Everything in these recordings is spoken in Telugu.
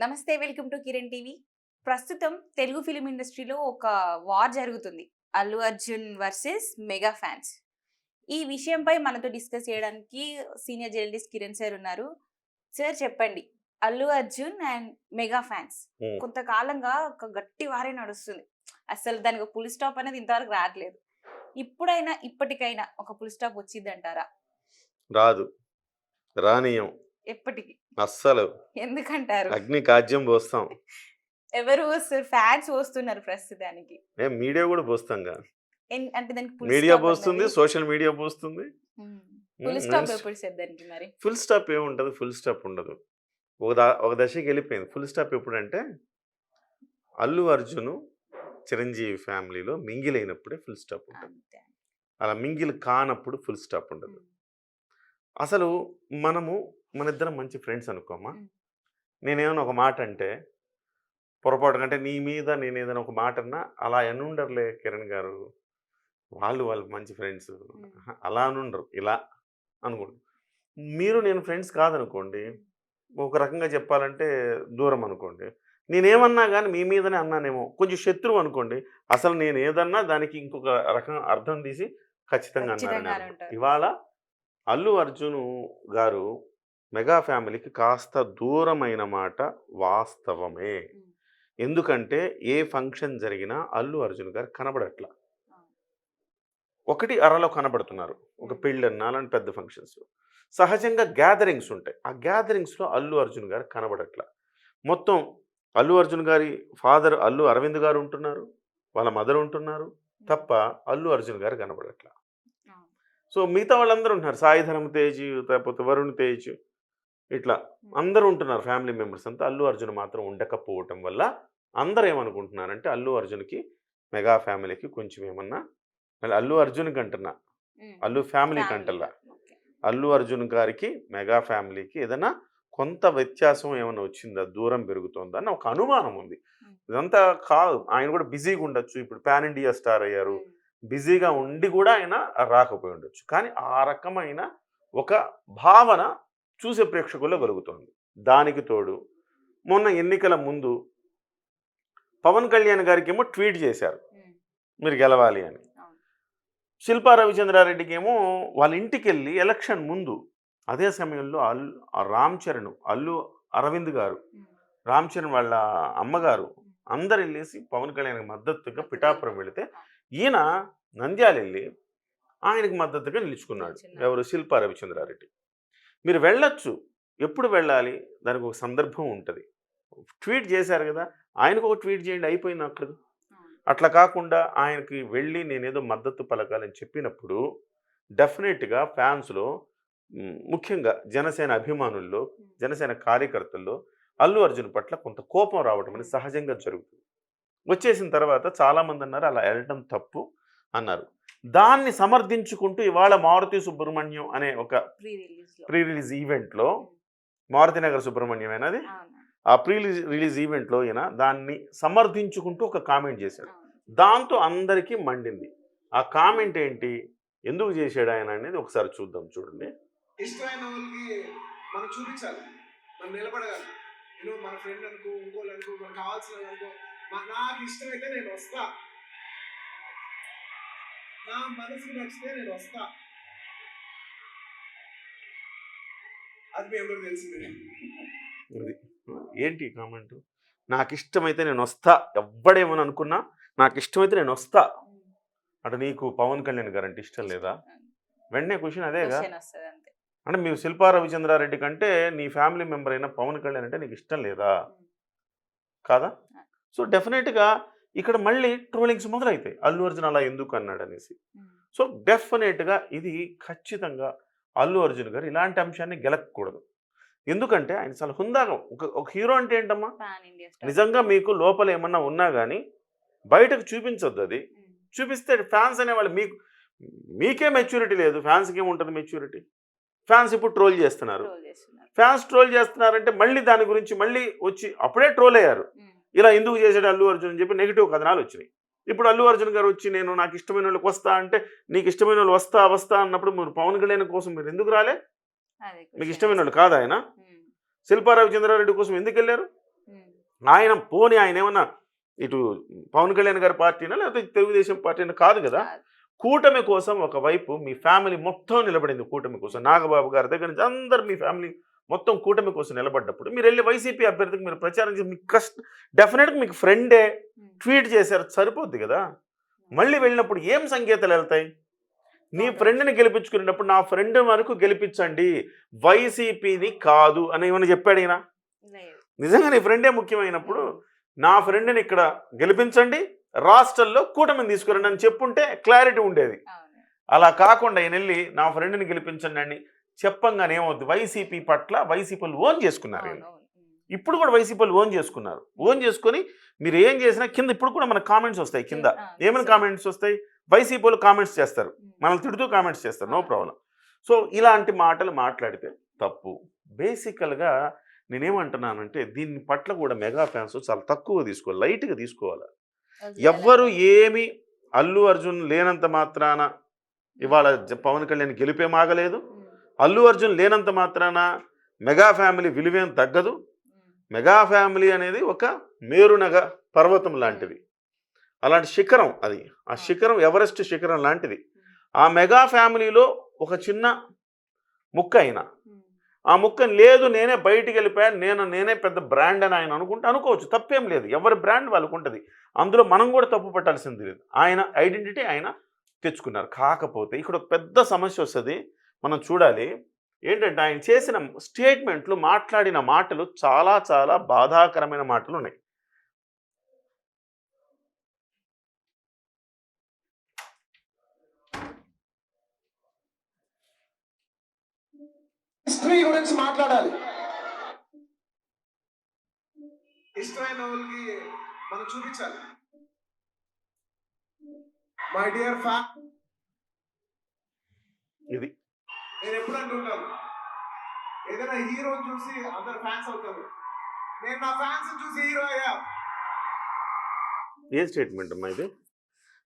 నమస్తే వెల్కమ్ టు కిరణ్ టీవీ. ప్రస్తుతం తెలుగు ఫిలిం ఇండస్ట్రీలో ఒక వార్ జరుగుతుంది. Allu Arjun versus mega fans. ఈ విషయంపై మనతో డిస్కస్ చేయడానికి సీనియర్ జర్నలిస్ట్ కిరణ్ సార్ ఉన్నారు. సార్ చెప్పండి. Allu Arjun and mega fans. కొంతకాలంగా ఒక గట్టి వారే నడుస్తుంది. అసలు దానికి ఫుల్ స్టాప్ అనేది ఇంతవరకు రావట్లేదు. ఇప్పుడైనా ఇప్పటికైనా ఒక ఫుల్ స్టాప్ వచ్చిందంటారా? రాదు. రానియం. ఎప్పటికి. అస్సలు. ఎందుకంటారు? అగ్ని కాజ్యం పోస్తాం. ఎవరు వస్తారు? ఫ్యాన్స్ వస్తున్నారు ప్రస్తుతానికి. మేము మీడియా కూడా పోస్తాంగా? ఎన్- అంటే దానికి మీడియా పోస్తుంది సోషల్ మీడియా పోస్తుంది. ఫుల్ స్టాప్ ఎప్పుడు దానికి మరి? ఫుల్ స్టాప్ ఏముంటది? ఫుల్ స్టాప్ ఉండదు. ఒక ఒక దశకి వెళ్ళిపోయింది. ఫుల్ స్టాప్ ఎప్పుడంటే అల్లు అర్జున్ చిరంజీవి ఫ్యామిలీలో మింగిల్ అయినప్పుడే ఫుల్ స్టాప్ ఉంటుంది. అలా మింగిల్ కానప్పుడు ఫుల్ స్టాప్ ఉండదు. అసలు మనము మన ఇద్దరం మంచి ఫ్రెండ్స్ అనుకోమా మ్. నేనేమైనా ఒక మాట అంటే పొరపాటు అంటే నీ మీద నేను ఏదైనా ఒక మాట అన్నా అలా ఎన్నుండర్లే కిరణ్ గారు. వాళ్ళు వాళ్ళు మంచి ఫ్రెండ్స్. అలా అనుండరు. ఇలా అనుకోండి మీరు నేను ఫ్రెండ్స్ కాదనుకోండి ఒక రకంగా చెప్పాలంటే దూరం అనుకోండి. నేనేమన్నా కానీ మీ మీదనే అన్నానేమో కొంచెం శత్రువు అనుకోండి అసలు నేను ఏదన్నా దానికి ఇంకొక రకం అర్థం తీసి ఖచ్చితంగా. అంటారు. ఇవాళ అల్లు అర్జున్ గారు మెగా ఫ్యామిలీకి కాస్త దూరమైన మాట వాస్తవమే. ఎందుకంటే ఏ ఫంక్షన్ జరిగినా అల్లు అర్జున్ గారు కనబడట్ల. ఒకటి అరలో కనబడుతున్నారు. ఒక పెళ్ళన్నా అలాంటి పెద్ద ఫంక్షన్స్లో. సహజంగా గ్యాదరింగ్స్ ఉంటాయి. ఆ గ్యాదరింగ్స్లో అల్లు అర్జున్ గారు కనబడట్ల. మొత్తం అల్లు అర్జున్ గారి ఫాదర్ అల్లు అరవింద్ గారు ఉంటున్నారు. వాళ్ళ మదర్ ఉంటున్నారు. తప్ప అల్లు అర్జున్ గారు కనబడట్ల. సో మిగతా వాళ్ళందరూ ఉంటున్నారు. సాయి ధరమ్ తేజ్ లేకపోతే వరుణ్ తేజ్. ఇట్లా అందరూ ఉంటున్నారు ఫ్యామిలీ మెంబర్స్ అంతా. అల్లు అర్జున్ మాత్రం ఉండకపోవటం వల్ల అందరూ ఏమనుకుంటున్నారంటే అల్లు అర్జున్కి మెగా ఫ్యామిలీకి కొంచెం ఏమన్నా మళ్ళీ అల్లు అర్జున్కి అంటున్నా ఉమ్. అల్లు అంటల్లా ఓకే. అల్లు అర్జున్ గారికి మెగా ఫ్యామిలీకి ఏదైనా కొంత వ్యత్యాసం ఏమైనా వచ్చిందా? దూరం పెరుగుతుందా? అని ఒక అనుమానం ఉంది. ఇదంతా కాదు. ఆయన కూడా బిజీగా ఉండొచ్చు. ఇప్పుడు పాన్ ఇండియా స్టార్ అయ్యారు. బిజీగా ఉండి కూడా ఆయన రాకపోయి ఉండొచ్చు. కానీ ఆ రకమైన ఒక భావన చూసే ప్రేక్షకుల్లో కలుగుతోంది దానికి తోడు మొన్న ఎన్నికల ముందు పవన్ కళ్యాణ్ గారికి ఏమో ట్వీట్ చేశారు. మీరు గెలవాలి అని. శిల్పా రవిచంద్రారెడ్డికి ఏమో వాళ్ళ ఇంటికి వెళ్ళి ఎలక్షన్ ముందు అదే సమయంలో అల్లు రామ్ చరణ్ అల్లు అరవింద్ గారు. రామ్ చరణ్ వాళ్ళ అమ్మగారు అందరు వెళ్ళేసి పవన్ కళ్యాణ్కి మద్దతుగా పిఠాపురం వెళితే ఈయన నంద్యాల వెళ్ళి ఆయనకి మద్దతుగా నిలుచుకున్నాడు. ఎవరు శిల్పా రవిచంద్రారెడ్డి మీరు వెళ్ళొచ్చు. ఎప్పుడు వెళ్ళాలి? దానికి ఒక సందర్భం ఉంటుంది. ట్వీట్ చేశారు కదా! ఆయనకు ఒక ట్వీట్ చేయండి అయిపోయింది అక్కడ. అట్లా కాకుండా ఆయనకి వెళ్ళి నేనేదో మద్దతు పలకాలని చెప్పినప్పుడు డెఫినెట్గా ఫ్యాన్స్లో ముఖ్యంగా జనసేన అభిమానుల్లో. జనసేన కార్యకర్తల్లో అల్లు అర్జున్ పట్ల కొంత కోపం రావటం అనేది సహజంగా జరుగుతుంది. వచ్చేసిన తర్వాత చాలామంది అన్నారు అలా వెళ్ళటం తప్పు అన్నారు. దాన్ని సమర్థించుకుంటూ ఇవాళ మారుతి సుబ్రహ్మణ్యం అనే ఒక ప్రీ రిలీజ్ రిలీజ్ ఈవెంట్లో ఉమ్. మారుతినగర్ సుబ్రహ్మణ్యం అనేది అవును. ఆ ప్రీ రిలీజ్ ఈవెంట్లో ఈయన దాన్ని సమర్థించుకుంటూ ఒక కామెంట్ చేశాడు. దాంతో అందరికీ మండింది. ఆ కామెంట్ ఏంటి? ఎందుకు చేశాడు ఆయన అనేది ఒకసారి చూద్దాం చూడండి. ఇష్టమైన వాళ్ళకి మనం చూపించాలి. మనం నిలబడగాలి. నేను మన ఫ్రెండ్ అనుకో ఇంకోళ్ళు అనుకో మనకు కావాల్సిన అనుకో నాకు ఇష్టమైతే నేను వస్తా. నా మనసుకు నచ్చితే నేను వస్తా. అది మేము కూడా తెలిసింది ఇది ఏంటి కామెంట్ నాకు ఇష్టమైతే నేను వస్తా. ఎవ్వడేమని అనుకున్నా నాకు ఇష్టమైతే నేను వస్తా. అంటే నీకు పవన్ కళ్యాణ్ గారు అంటే ఇష్టం లేదా? వెంటనే క్వశ్చన్ అదేగా అంటే మీరు శిల్పా రవిచంద్రారెడ్డి కంటే నీ ఫ్యామిలీ మెంబర్ అయిన పవన్ కళ్యాణ్ అంటే నీకు ఇష్టం లేదా. కాదా? సో డెఫినెట్గా ఇక్కడ మళ్ళీ ట్రోలింగ్స్ మొదలవుతాయి అల్లు అర్జున్ అలా ఎందుకు అన్నాడు అనేసి. సో డెఫినెట్గా ఇది ఖచ్చితంగా అల్లు అర్జున్ గారు ఇలాంటి అంశాన్ని గెలకూడదు ఎందుకంటే ఆయన చాలా హుందాగా ఒక ఒక హీరో అంటే ఏంటమ్మా. నిజంగా మీకు లోపల ఏమన్నా ఉన్నా కానీ బయటకు చూపించొద్దు అది. చూపిస్తే ఫ్యాన్స్ అనేవాళ్ళు మీకు మీకే మెచ్యూరిటీ లేదు ఫ్యాన్స్కి ఏముంటుంది మెచ్యూరిటీ ఫ్యాన్స్ ఇప్పుడు ట్రోల్ చేస్తున్నారు. ఫ్యాన్స్ ట్రోల్ చేస్తున్నారంటే మళ్ళీ దాని గురించి మళ్ళీ వచ్చి అప్పుడే ట్రోల్ అయ్యారు. ఇలా ఎందుకు చేశాడు అల్లు అర్జున్ అని చెప్పి నెగిటివ్ కథనాలు వచ్చినాయి. ఇప్పుడు అల్లు అర్జున్ గారు వచ్చి నేను నాకు ఇష్టమైన వాళ్ళకి వస్తా అంటే నీకు ఇష్టమైన వాళ్ళు వస్తా వస్తా అన్నప్పుడు మీరు పవన్ కళ్యాణ్ కోసం మీరు ఎందుకు రాలే? మీకు ఇష్టమైన వాళ్ళు. కాదు ఆయన. శిల్పా రవిచంద్రారెడ్డి కోసం ఎందుకు వెళ్ళారు? ఆయన పోని ఆయన ఏమన్నా ఇటు పవన్ కళ్యాణ్ గారి పార్టీనా లేకపోతే తెలుగుదేశం పార్టీనా కాదు? కదా. కూటమి కోసం ఒకవైపు మీ ఫ్యామిలీ మొత్తం నిలబడింది కూటమి కోసం. నాగబాబు గారి దగ్గర నుంచి అందరు మీ ఫ్యామిలీ మొత్తం కూటమి కోసం నిలబడ్డప్పుడు మీరు వెళ్ళి వైసీపీ అభ్యర్థికి మీరు ప్రచారం చేసి మీకు కష్ట డెఫినెట్గా మీకు ఫ్రెండే ట్వీట్ చేశారు సరిపోద్ది కదా? మళ్ళీ వెళ్ళినప్పుడు ఏం సంకేతాలు వెళ్తాయి? నీ ఫ్రెండ్ని గెలిపించుకునేటప్పుడు నా ఫ్రెండ్ వరకు గెలిపించండి. వైసీపీని కాదు అని ఏమైనా చెప్పాడు ఈయన. నిజంగా నీ ఫ్రెండే ముఖ్యమైనప్పుడు నా ఫ్రెండ్ని ఇక్కడ గెలిపించండి రాష్ట్రంలో కూటమిని తీసుకురండి అని చెప్పుంటే క్లారిటీ ఉండేది. అలా కాకుండా ఈయన వెళ్ళి నా ఫ్రెండ్ని గెలిపించండి అని చెప్పంగానే ఏమవుద్ది? వైసీపీ పట్ల వైసీపీలు ఓన్ చేసుకున్నారు. ఇప్పుడు కూడా వైసీపీలు ఓన్ చేసుకున్నారు. ఓన్ చేసుకొని మీరు ఏం చేసినా కింద ఇప్పుడు కూడా మన కామెంట్స్ వస్తాయి కింద. ఏమైనా. కామెంట్స్ వస్తాయి? వైసీపీలు కామెంట్స్ చేస్తారు. మనల్ని తిడుతూ కామెంట్స్ చేస్తారు. నో. ప్రాబ్లం. సో ఇలాంటి మాటలు మాట్లాడితే తప్పు. బేసికల్గా నేనేమంటున్నానంటే దీని పట్ల కూడా మెగా ఫ్యాన్స్ చాలా తక్కువ తీసుకోవాలి. లైట్గా తీసుకోవాలి. ఎవ్వరు ఏమి అల్లు అర్జున్ లేనంత మాత్రాన ఇవాళ పవన్ కళ్యాణ్ గెలిపే మాగలేదు. ఉమ్. అల్లు అర్జున్ లేనంత మాత్రాన మెగా ఫ్యామిలీ విలువేం తగ్గదు. మెగా ఫ్యామిలీ అనేది ఒక మేరునగ పర్వతం లాంటిది. అలాంటి శిఖరం అది. ఆ శిఖరం ఎవరెస్ట్ శిఖరం లాంటిది. ఆ మెగా ఫ్యామిలీలో ఒక చిన్న ముక్క అయినా. ఆ ముక్కని లేదు నేనే బయటికి వెళ్ళిపోయాను నేను నేనే పెద్ద బ్రాండ్ అని ఆయన అనుకుంటే అనుకోవచ్చు. తప్పేం లేదు. ఎవరి బ్రాండ్ వాళ్ళకు ఉంటుంది. అందులో మనం కూడా తప్పు పట్టాల్సింది లేదు. ఆయన ఐడెంటిటీ ఆయన తెచ్చుకున్నారు. కాకపోతే ఇక్కడ ఒక పెద్ద సమస్య వస్తుంది. మనం చూడాలి. ఏంటంటే ఆయన చేసిన స్టేట్మెంట్లు మాట్లాడిన మాటలు చాలా చాలా బాధాకరమైన మాటలు ఉన్నాయి హిస్టరీ గురించి మాట్లాడాలి. ఇష్టమైన వాళ్ళకి మనం చూపించాలి. మై డియర్ ఇది నేను ఎప్పుడు అంటుంటాను ఏదైనా హీరోని చూసి అందరు ఫ్యాన్స్ అవుతారు. నేను నా ఫ్యాన్స్ చూసి హీరో అయ్యా. ఏ స్టేట్మెంట్ అమ్మా ఇది?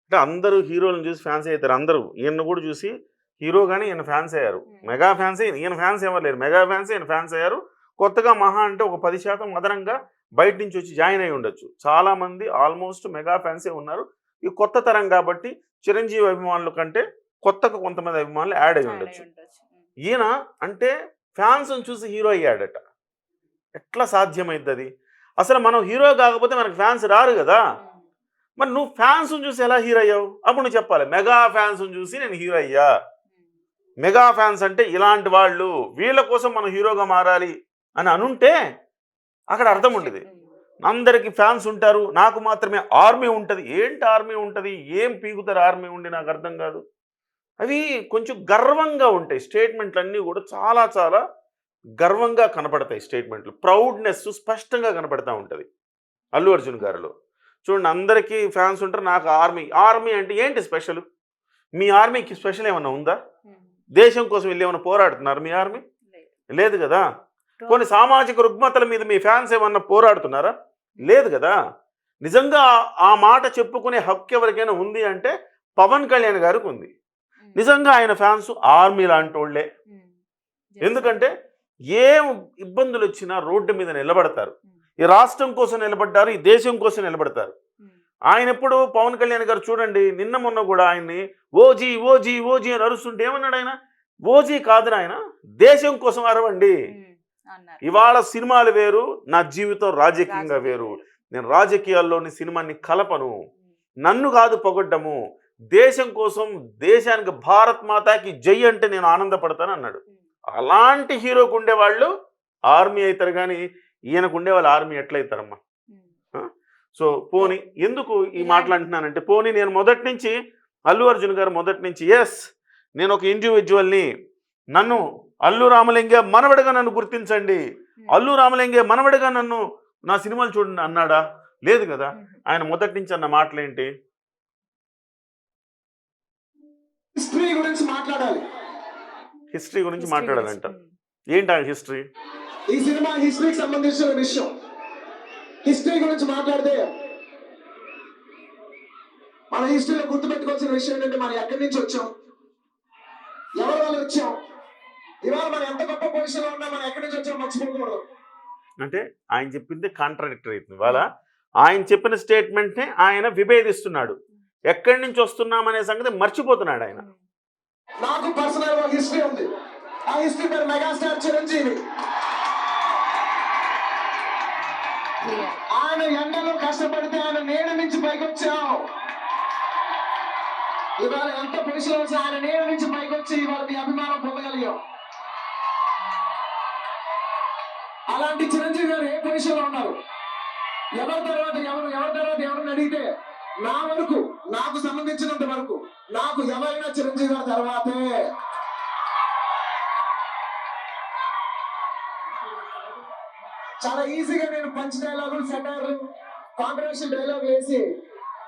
అంటే అందరూ హీరోలను చూసి ఫ్యాన్స్ అవుతారు అందరూ. ఈయన కూడా చూసి హీరో కానీ ఈయన ఫ్యాన్స్ అయ్యారు. మెగా ఫ్యాన్స్ ఈయన ఫ్యాన్స్ ఎవరు లేరు మెగా ఫ్యాన్స్ ఈయన ఫ్యాన్స్ అయ్యారు. కొత్తగా మహా అంటే ఒక పది శాతం అదనంగా బయట నుంచి వచ్చి జాయిన్ అయి ఉండొచ్చు. చాలా మంది ఆల్మోస్ట్ మెగా ఫ్యాన్సే ఉన్నారు. ఈ కొత్త తరం కాబట్టి చిరంజీవి అభిమానుల కంటే కొత్తగా కొంతమంది అభిమానులు యాడ్ అయి ఉండొచ్చు. ఈయన అంటే ఫ్యాన్స్ చూసి హీరో అయ్యాడట. ఎట్లా సాధ్యమైంది అది అసలు మనం హీరో కాకపోతే మనకు ఫ్యాన్స్ రారు కదా. మరి నువ్వు ఫ్యాన్స్ చూసి ఎలా హీరో అయ్యావు? అప్పుడు నువ్వు చెప్పాలి మెగా ఫ్యాన్స్ చూసి నేను హీరో అయ్యా. మెగా ఫ్యాన్స్ అంటే ఇలాంటి వాళ్ళు వీళ్ళ కోసం మనం హీరోగా మారాలి అని అనుంటే అక్కడ అర్థం ఉండేది. అందరికి ఫ్యాన్స్ ఉంటారు నాకు మాత్రమే ఆర్మీ ఉంటుంది. ఏంటి ఆర్మీ ఉంటుంది? ఏం పీకుతారు ఆర్మీ ఉండి నాకు అర్థం కాదు. అవి కొంచెం గర్వంగా ఉంటాయి. స్టేట్మెంట్లు అన్నీ కూడా చాలా చాలా గర్వంగా కనపడతాయి స్టేట్మెంట్లు. ప్రౌడ్నెస్ స్పష్టంగా కనపడతా ఉంటుంది అల్లు అర్జున్ గారిలో. చూడండి అందరికీ ఫ్యాన్స్ ఉంటారు నాకు ఆర్మీ. ఆర్మీ అంటే ఏంటి స్పెషల్? మీ ఆర్మీకి స్పెషల్ ఏమన్నా ఉందా. దేశం కోసం వెళ్ళి ఏమైనా పోరాడుతున్నారు మీ ఆర్మీ? లేదు. కదా? కొన్ని సామాజిక రుగ్మతల మీద మీ ఫ్యాన్స్ ఏమన్నా పోరాడుతున్నారా? లేదు కదా? నిజంగా ఆ- మాట చెప్పుకునే హక్కు ఎవరికైనా ఉంది అంటే పవన్ కళ్యాణ్ గారికి ఉంది. నిజంగా ఆయన ఫ్యాన్స్ ఆర్మీ లాంటి వాళ్ళే ఉమ్. ఎందుకంటే ఏం ఇబ్బందులు వచ్చినా రోడ్డు మీద నిలబడతారు. ఈ రాష్ట్రం కోసం నిలబడ్డారు ఈ దేశం కోసం నిలబడతారు. ఉమ్. ఆయన ఎప్పుడు పవన్ కళ్యాణ్ గారు చూడండి నిన్న మొన్న కూడా ఆయన్ని ఓజీ ఓజీ ఓజీ అని అరుస్తుంటే ఏమన్నాడు ఆయన? ఓజీ కాదు ఆయన దేశం కోసం అరవండి. ఇవాళ సినిమాలు వేరు నా జీవితం రాజకీయంగా రాజకీయ వేరు. నేను రాజకీయాల్లోని సినిమాని కలపను. నన్ను కాదు పొగడ్డము. దేశం కోసం దేశానికి భారత్ మాతాకి జై అంటే నేను ఆనందపడతాను అన్నాడు. అలాంటి హీరోకు ఉండేవాళ్ళు ఆర్మీ అవుతారు కానీ ఈయనకు ఉండేవాళ్ళు ఆర్మీ ఎట్లయితారమ్మా. సో పోనీ ఎందుకు ఈ మాటలు అంటున్నానంటే పోనీ నేను మొదటి నుంచి అల్లు అర్జున్ గారు మొదటి నుంచి ఎస్ నేను ఒక ఇండివిజువల్ని నన్ను అల్లు రామలింగే మనవడిగా నన్ను గుర్తించండి. అల్లు రామలింగే మనవడిగా నన్ను నా సినిమాలు చూడండి అన్నాడా లేదు కదా. ఆయన మొదటి నుంచి అన్న మాటలేంటి హిస్టరీ గురించి మాట్లాడాలి. హిస్టరీ గురించి మాట్లాడాలంట. ఏంటి ఆ హిస్టరీ? ఈ సినిమా హిస్టరీకి సంబంధించిన విషయం. హిస్టరీ గురించి మాట్లాడితే మన హిస్టరీలో గుర్తుపెట్టుకోవాల్సిన విషయం ఏంటంటే మనం ఎక్కడి నుంచి వచ్చాం? ఎవరి వల్ల వచ్చాం? ఇవాళ మనం ఎంత గొప్ప పొజిషన్లో ఉన్నా? మనం ఎక్కడి నుంచి వచ్చాం మర్చిపోకూడదు. అంటే ఆయన చెప్పింది కాంట్రాడిక్టరీ అవుతుంది ఇవాళ ఆయన చెప్పిన స్టేట్మెంట్ని ఆయన విభేదిస్తున్నాడు. ఎక్కడి నుంచి వస్తున్నామనే సంగతి మర్చిపోతున్నాడు ఆయన. నాకు పర్సనల్ ఒక హిస్టరీ ఉంది. ఆ హిస్టరీ పేరు మెగాస్టార్ చిరంజీవి. ఆయన ఎండలో కష్టపడితే ఆయన నీడ నుంచి పైకి వచ్చాం ఇవాళ ఎంత పొజిషన్ వచ్చి ఆయన నీడ నుంచి పైకి వచ్చి ఇవాళ మీ అభిమానం పొందగలిగాం అలాంటి చిరంజీవి గారు ఏ పొజిషన్లో ఉన్నారు? ఎవరి తర్వాత ఎవరు ఎవరి తర్వాత ఎవరిని అడిగితే నా వరకు నాకు సంబంధించినంత వరకు నాకు ఎవరైనా చిరంజీవి గారి తర్వాతే. చాలా ఈజీగా నేను పంచ్ డైలాగులు సెటైర్లు కాంట్రవర్షియల్ డైలాగ్ వేసి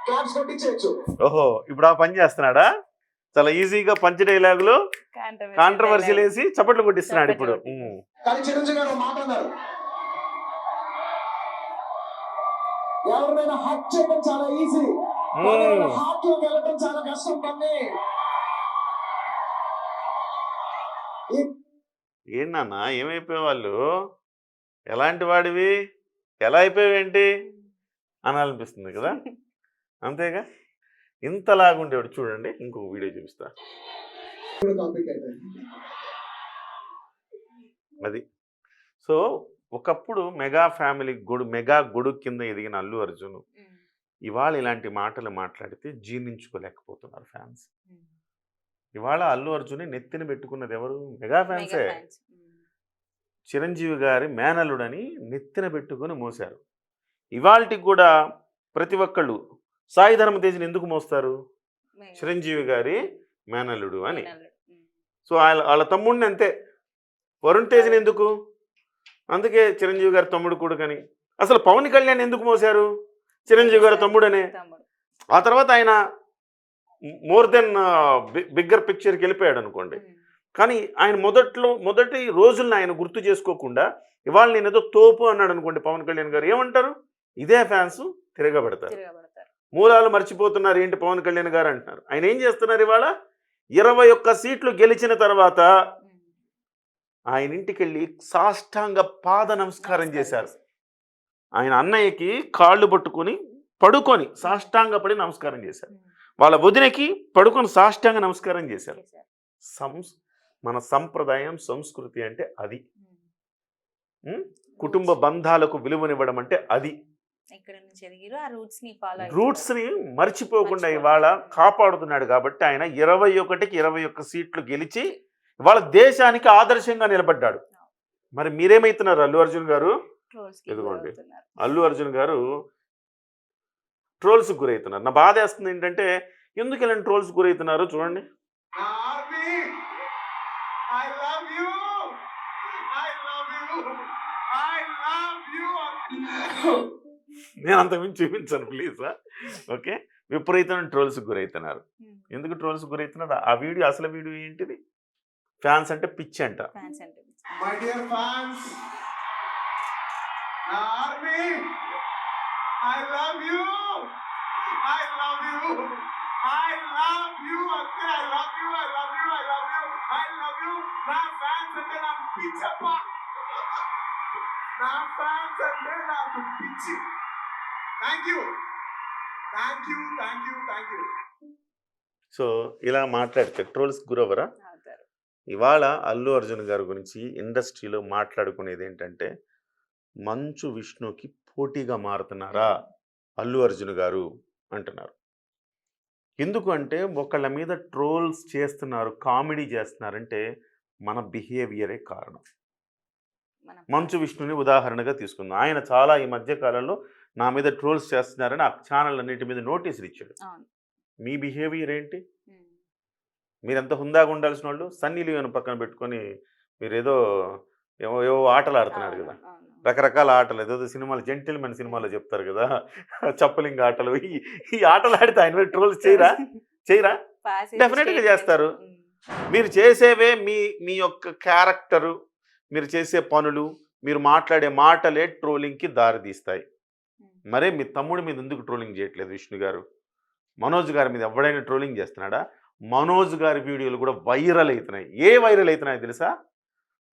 క్లాప్స్ కొట్టించవచ్చు ఓహో ఇప్పుడు ఆ పని చేస్తున్నాడా? చాలా ఈజీగా పంచ డైలాగులు కాంట్రవర్సీలు వేసి చప్పట్లు కొట్టిస్తున్నాడు ఇప్పుడు. కానీ చిరంజీవి గారు ఒక మాట అన్నారు. ఎవరినైనా హక్ చేయడం చాలా ఈజీ. హార్ట్లోకి వెళ్ళడం చాలా కష్టం పని ఏంటన్నా ఏమైపోయే వాళ్ళు? ఎలాంటి వాడివి? ఎలా అయిపోయావేంటి అనాలనిపిస్తుంది కదా? అంతేగా? ఇంతలాగుండేవాడు చూడండి ఇంకొక వీడియో చూపిస్తా. అది. సో ఒకప్పుడు మెగా ఫ్యామిలీ గొడు మెగా గొడుగు కింద ఎదిగిన అల్లు అర్జున్ ఇవాళ ఇలాంటి మాటలు మాట్లాడితే జీర్ణించుకోలేకపోతున్నారు ఫ్యాన్స్. ఇవాళ అల్లు అర్జున్ నెత్తిన పెట్టుకున్నది ఎవరు? మెగా ఫ్యాన్సే. చిరంజీవి గారి మేనల్లుడని నెత్తిన పెట్టుకొని మోశారు. ఇవాళకి కూడా ప్రతి ఒక్కళ్ళు సాయి ధర్మ తేజ్ని ఎందుకు మోస్తారు? చిరంజీవి గారి మేనల్లుడు అని. సో వాళ్ళ వాళ్ళ తమ్ముడిని అంతే. వరుణ్ తేజ్ని ఎందుకు? అందుకే చిరంజీవి గారి తమ్ముడు కొడుకని. అసలు పవన్ కళ్యాణ్ ఎందుకు మోశారు? చిరంజీవి గారి తమ్ముడనే. తమ్ముడు. ఆ తర్వాత ఆయన మోర్ దెన్ బిగ్గర్ పిక్చర్కి వెళ్ళిపోయాడు అనుకోండి కానీ ఆయన మొదట్లో మొదటి రోజులను ఆయన గుర్తు చేసుకోకుండా ఇవాళ నేను ఏదో తోపు అన్నాడు అనుకోండి పవన్ కళ్యాణ్ గారు ఏమంటారు? ఇదే ఫ్యాన్స్ తిరగబడతారు. తిరగబడతారు. మూలాలు మర్చిపోతున్నారు ఏంటి పవన్ కళ్యాణ్ గారు అంటున్నారు. ఆయన ఏం చేస్తున్నారు ఇవాళ? ఇరవై ఒక్క సీట్లు గెలిచిన తర్వాత ఆయన ఇంటికి వెళ్ళి సాష్టాంగ పాద నమస్కారం చేశారు. ఆయన అన్నయ్యకి కాళ్ళు పట్టుకొని పడుకొని సాష్టాంగ పడి నమస్కారం చేశారు. వాళ్ళ వదినకి పడుకొని సాష్టాంగ నమస్కారం చేశారు. సంస్ మన సంప్రదాయం సంస్కృతి అంటే అది? కుటుంబ బంధాలకు విలువనివ్వడం అంటే అది. రూట్స్ని మర్చిపోకుండా. ఇవాళ కాపాడుతున్నాడు కాబట్టి ఆయన ఇరవై ఒకటికి ఇరవై ఒక్క సీట్లు గెలిచి ఇవాళ దేశానికి ఆదర్శంగా నిలబడ్డాడు. మరి మీరేమైతున్నారు అల్లు అర్జున్ గారు? ఇదిగోండి. అల్లు అర్జున్ గారు ట్రోల్స్ గురవుతున్నారు నా బాధ వేస్తుంది ఏంటంటే ఎందుకు ఇలాంటి ట్రోల్స్ గురవుతున్నారు చూడండి. Army I love you I love you I love you నేను అంత మించి చూపించాను ప్లీజ్. ఓకే? విపరీతమైన ట్రోల్స్ గురవుతున్నారు ఎందుకు ట్రోల్స్ గురవుతున్నారు ఆ వీడియో అసలు వీడియో ఏంటిది? ఫ్యాన్స్ అంటే పిచ్చి అంట. ఫ్యాన్స్ అంటే my dear fans army I love you I love you I love you అంటే I love you I love you I love you I love you నా ఫ్యాన్స్ అంటే నాకు పిచ్చప్ప. నా ఫ్యాన్స్ అంటే నాకు పిచ్చి. Thank you thank you thank you thank you so ఇలా మాట్లాడితే ట్రోల్స్ గురవరా ఇవాళ అల్లు అర్జున్ గారి గురించి ఇండస్ట్రీలో మాట్లాడుకునేది ఏంటంటే మంచు విష్ణుకి పోటీగా మారుతున్నారా అల్లు అర్జున్ గారు అంటున్నారు. ఎందుకు అంటే ఒకళ్ళ మీద ట్రోల్స్ చేస్తున్నారు కామెడీ చేస్తున్నారంటే మన బిహేవియరే కారణం. మంచు విష్ణుని ఉదాహరణగా తీసుకుందాం. ఆయన చాలా ఈ మధ్య కాలంలో నా మీద ట్రోల్స్ చేస్తున్నారని ఆ ఛానల్ అన్నిటి మీద నోటీసులు ఇచ్చాడు. మీ బిహేవియర్ ఏంటి? ఉమ్. మీరు ఎంత హుందాగా ఉండాల్సిన వాళ్ళు సన్నీ లియోన్ పక్కన పెట్టుకొని మీరు ఏదో ఏవో ఏవో ఆటలు ఆడుతున్నారు కదా. రకరకాల ఆటలు ఏదో సినిమాలు జెంటిల్మెన్ సినిమాలో చెప్తారు కదా చప్పలింగ్ ఆటలు ఈ ఈ ఆటలు ఆడితే ఆయన మీద ట్రోల్స్ చేయరా చేయరా Passive Definitely గా statements. చేస్తారు. మీరు చేసేవే మీ మీ యొక్క క్యారెక్టరు మీరు చేసే పనులు మీరు మాట్లాడే మాటలే ట్రోలింగ్కి దారితీస్తాయి. మరే మీ తమ్ముడి మీద ఎందుకు ట్రోలింగ్ చేయట్లేదు విష్ణు గారు మనోజ్ గారి మీద ఎవడైనా ట్రోలింగ్ చేస్తున్నాడా మనోజ్ గారి వీడియోలు కూడా వైరల్ అవుతున్నాయి ఏ వైరల్ అవుతున్నాయో తెలుసా?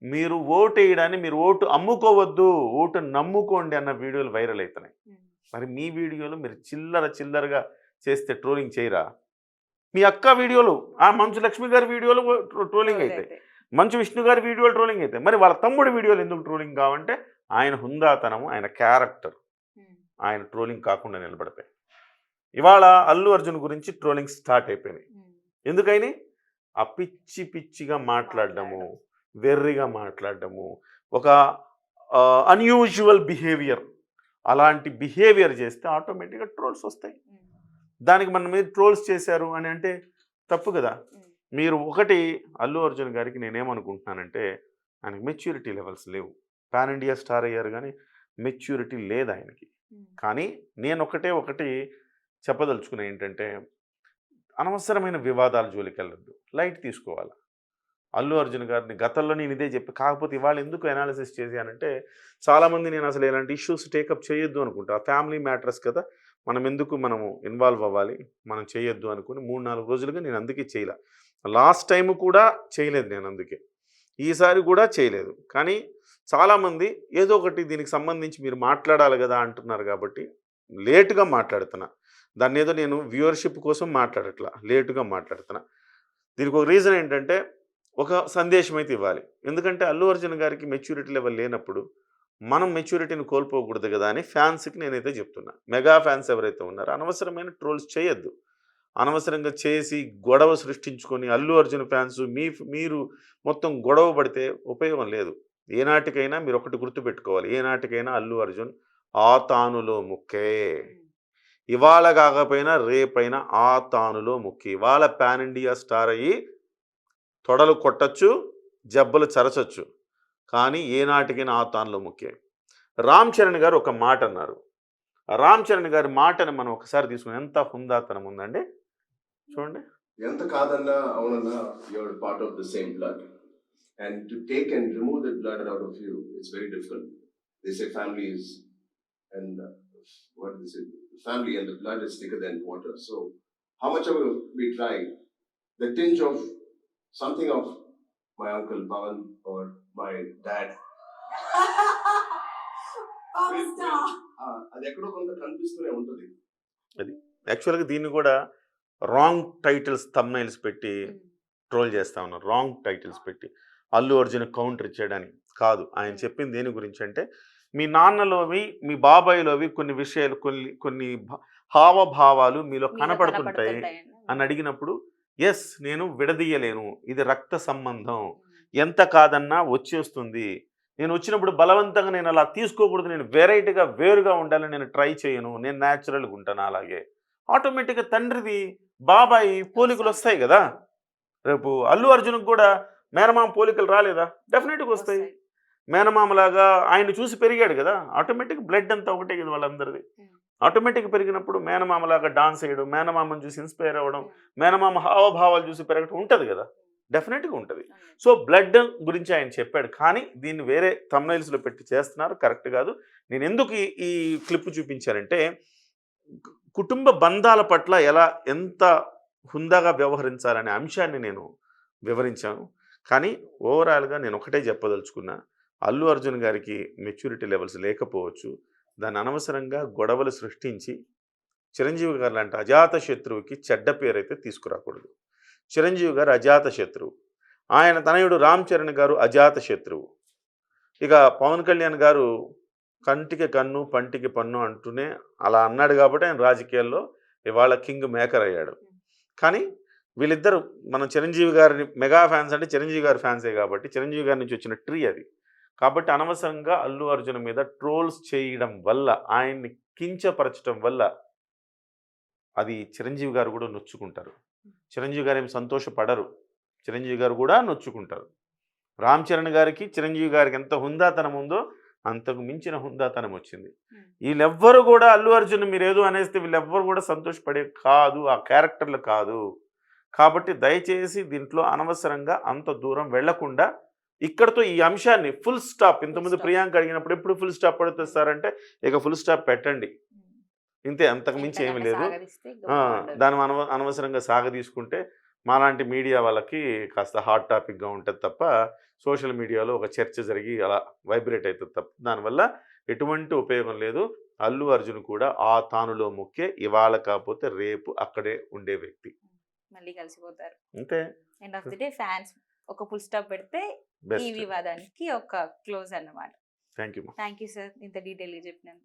మీరు ఓటు వేయడాన్ని మీరు ఓటు అమ్ముకోవద్దు ఓటు నమ్ముకోండి అన్న వీడియోలు వైరల్ అవుతున్నాయి మరి మీ వీడియోలు మీరు చిల్లర చిల్లరగా చేస్తే ట్రోలింగ్ చేయరా? మీ అక్క వీడియోలు ఆ మంచు లక్ష్మి గారి వీడియోలు ట్రో- ట్రోలింగ్ అవుతాయి మంచు విష్ణు గారి వీడియోలు ట్రోలింగ్ అవుతాయి మరి వాళ్ళ తమ్ముడి వీడియోలు ఎందుకు ట్రోలింగ్ కావంటే ఆయన హుందాతనము ఆయన క్యారెక్టర్. ఆయన ట్రోలింగ్ కాకుండా నిలబడతాయి. ఇవాళ అల్లు అర్జున్ గురించి ట్రోలింగ్ స్టార్ట్ అయిపోయినాయి. ఎందుకని? ఆ పిచ్చి పిచ్చిగా మాట్లాడడము వెర్రిగా మాట్లాడడము ఒక అన్యూజువల్ బిహేవియర్ అలాంటి బిహేవియర్ చేస్తే ఆటోమేటిక్గా ట్రోల్స్ వస్తాయి. దానికి మన మీద ట్రోల్స్ చేశారు అని అంటే తప్పు కదా. మీరు ఒకటి అల్లు అర్జున్ గారికి నేనేమనుకుంటున్నానంటే ఆయనకి మెచ్యూరిటీ లెవెల్స్ లేవు. పాన్ ఇండియా స్టార్ అయ్యారు కానీ మెచ్యూరిటీ లేదు ఆయనకి. కానీ నేను ఒకటే ఒకటి చెప్పదలుచుకున్నా ఏంటంటే అనవసరమైన వివాదాల జోలికి వెళ్ళొద్దు లైట్ తీసుకోవాలి? అల్లు అర్జున్ గారిని గతంలో నేను ఇదే చెప్పి కాకపోతే ఇవాళ ఎందుకు అనాలిసిస్ చేశానంటే చాలామంది నేను అసలు ఇలాంటి ఇష్యూస్ టేకప్ చేయొద్దు అనుకుంటా. ఫ్యామిలీ మ్యాటర్స్ కదా. మనం ఎందుకు మనము ఇన్వాల్వ్ అవ్వాలి? మనం చేయొద్దు అనుకుని మూడు నాలుగు రోజులుగా నేను అందుకే చేయలే. లాస్ట్ టైం కూడా చేయలేదు నేను అందుకే. ఈసారి కూడా చేయలేదు. కానీ చాలామంది ఏదో ఒకటి దీనికి సంబంధించి మీరు మాట్లాడాలి కదా అంటున్నారు కాబట్టి లేటుగా మాట్లాడుతున్నా. దాన్ని ఏదో నేను వ్యూవర్షిప్ కోసం మాట్లాడట్లా లేటుగా మాట్లాడుతున్నా. దీనికి ఒక రీజన్ ఏంటంటే ఒక సందేశం అయితే ఇవ్వాలి. ఎందుకంటే అల్లు అర్జున్ గారికి మెచ్యూరిటీ లెవెల్ లేనప్పుడు మనం మెచ్యూరిటీని కోల్పోకూడదు కదా అని ఫ్యాన్స్కి నేనైతే చెప్తున్నా. మెగా ఫ్యాన్స్ ఎవరైతే ఉన్నారో అనవసరమైన ట్రోల్స్ చేయొద్దు. అనవసరంగా చేసి గొడవ సృష్టించుకొని అల్లు అర్జున్ ఫ్యాన్స్ మీ మీరు మొత్తం గొడవ పడితే ఉపయోగం లేదు. ఏనాటికైనా మీరు ఒకటి గుర్తుపెట్టుకోవాలి. ఏనాటికైనా అల్లు అర్జున్ ఆ తానులో ముక్కే. ఇవాళ కాకపోయినా రేపైనా ఆ తానులో ముక్కి. ఇవాళ పాన్ ఇండియా స్టార్ అయ్యి తొడలు కొట్టచ్చు జబ్బలు చరచచ్చు. కానీ ఏనాటికైనా ఆ తానులో ముఖ్యం రామ్ చరణ్ గారు ఒక మాట అన్నారు. రామ్ చరణ్ గారి మాటను మనం ఒకసారి తీసుకుని ఎంత హుందాతనం ఉందండి? చూడండి. ఎంత కాదన్నా అవునన్నా your part of the same blood and to take and remove the blood out of you it's very difficult this a families and what this family and the blood is thicker then water so how much ever we try the tinge of something of my uncle Pawan or my dad అది ఎక్కడో కొంత కనిపిస్తూనే ఉంటుంది. యాక్చువల్గా దీన్ని కూడా రాంగ్ టైటిల్స్ తమ్నైల్స్ పెట్టి ట్రోల్ చేస్తా ఉన్నారు. రాంగ్ టైటిల్స్ పెట్టి. అల్లు అర్జున్ కౌంటర్ ఇచ్చేయడానికి కాదు. ఆయన చెప్పింది దేని గురించి అంటే మీ నాన్నలోవి మీ బాబాయ్లోవి కొన్ని విషయాలు కొన్ని కొన్ని హావభావాలు మీలో కనపడుతుంటాయి అని అడిగినప్పుడు ఎస్ నేను విడదీయలేను. ఇది రక్త సంబంధం. ఎంత కాదన్నా వచ్చేస్తుంది నేను వచ్చినప్పుడు బలవంతంగా నేను అలా తీసుకోకూడదు. నేను వెరైటీగా వేరుగా ఉండాలని నేను ట్రై చేయను. నేను న్యాచురల్గా ఉంటాను అలాగే. ఆటోమేటిక్గా తండ్రిది బాబాయి పోలికలు వస్తాయి కదా. రేపు అల్లు అర్జున్కి కూడా మేనమామ పోలికలు రాలేదా? డెఫినెట్గా వస్తాయి. మేనమామలాగా ఆయన చూసి పెరిగాడు కదా? ఆటోమేటిక్ బ్లడ్ అంతా ఒకటే కదా వాళ్ళందరిది. ఆటోమేటిక్ పెరిగినప్పుడు మేనమామలాగా డాన్స్ వేయడం మేనమామని చూసి ఇన్స్పైర్ అవ్వడం మేనమామ హావభావాలు చూసి పెరగడం ఉంటుంది కదా? డెఫినెట్గా ఉంటుంది. సో బ్లడ్ గురించి ఆయన చెప్పాడు. కానీ దీన్ని వేరే తమ్నైల్స్లో పెట్టి చేస్తున్నారు. కరెక్ట్ కాదు. నేను ఎందుకు ఈ- క్లిప్ చూపించానంటే కుటుంబ బంధాల పట్ల ఎలా ఎంత హుందాగా వ్యవహరించాలనే అంశాన్ని నేను వివరించాను. కానీ ఓవరాల్గా నేను ఒకటే చెప్పదలుచుకున్నా అల్లు అర్జున్ గారికి మెచ్యూరిటీ లెవెల్స్ లేకపోవచ్చు. దాన్ని అనవసరంగా గొడవలు సృష్టించి చిరంజీవి గారు లాంటి అజాత శత్రువుకి చెడ్డ పేరైతే తీసుకురాకూడదు. చిరంజీవి గారు అజాత శత్రువు. ఆయన తనయుడు రామ్ చరణ్ గారు అజాత శత్రువు. ఇక పవన్ కళ్యాణ్ గారు కంటికి కన్ను పంటికి పన్ను అంటూనే అలా అన్నాడు కాబట్టి ఆయన రాజకీయాల్లో ఇవాళ కింగ్ మేకర్ అయ్యాడు. కానీ వీళ్ళిద్దరు మనం చిరంజీవి గారిని మెగా ఫ్యాన్స్ అంటే చిరంజీవి గారి ఫ్యాన్సే కాబట్టి చిరంజీవి గారి నుంచి వచ్చిన ట్రీ అది. కాబట్టి అనవసరంగా అల్లు అర్జున్ మీద ట్రోల్స్ చేయడం వల్ల ఆయన్ని కించపరచడం వల్ల అది చిరంజీవి గారు కూడా నొచ్చుకుంటారు. చిరంజీవి గారు ఏం సంతోషపడరు. చిరంజీవి గారు కూడా నొచ్చుకుంటారు. రామ్ చరణ్ గారికి చిరంజీవి గారికి ఎంత హుందాతనం ఉందో అంతకు మించిన హుందాతనం వచ్చింది. వీళ్ళెవ్వరు కూడా అల్లు అర్జున్ మీరు ఏదో అనేస్తే వీళ్ళెవ్వరు కూడా సంతోషపడే కాదు ఆ క్యారెక్టర్లు కాదు. కాబట్టి దయచేసి దీంట్లో అనవసరంగా అంత దూరం వెళ్ళకుండా ఇక్కడతో ఈ అంశాన్ని ఫుల్ స్టాప్ ఇంతకుముందు. ప్రియాంక అడిగినప్పుడు ఎప్పుడు ఫుల్ స్టాప్ పడుతారంటే ఇక ఫుల్ స్టాప్ పెట్టండి. ఇంతే అంతకు మించి ఏమీ లేదు. ఆ, దాన్ని అనవ అనవసరంగా సాగ తీసుకుంటే మాలాంటి మీడియా వాళ్ళకి కాస్త హాట్ టాపిక్గా ఉంటుంది తప్ప సోషల్ మీడియాలో ఒక చర్చ జరిగి అలా వైబ్రేట్ అవుతుంది తప్ప. దానివల్ల ఎటువంటి ఉపయోగం లేదు. అల్లు అర్జున్ కూడా ఆ తానులో ముఖ్య. ఇవాళ కాకపోతే రేపు అక్కడే ఉండే వ్యక్తి. మళ్ళీ కలిసిపోతారు. అంతే. End of the day fans ఒక ఫుల్ స్టాప్ పెడితే ఈ వివాదానికి ఒక క్లోజ్ అన్నమాట. Thank you thank you sir ఇంత డీటెయిల్గా చెప్పినాను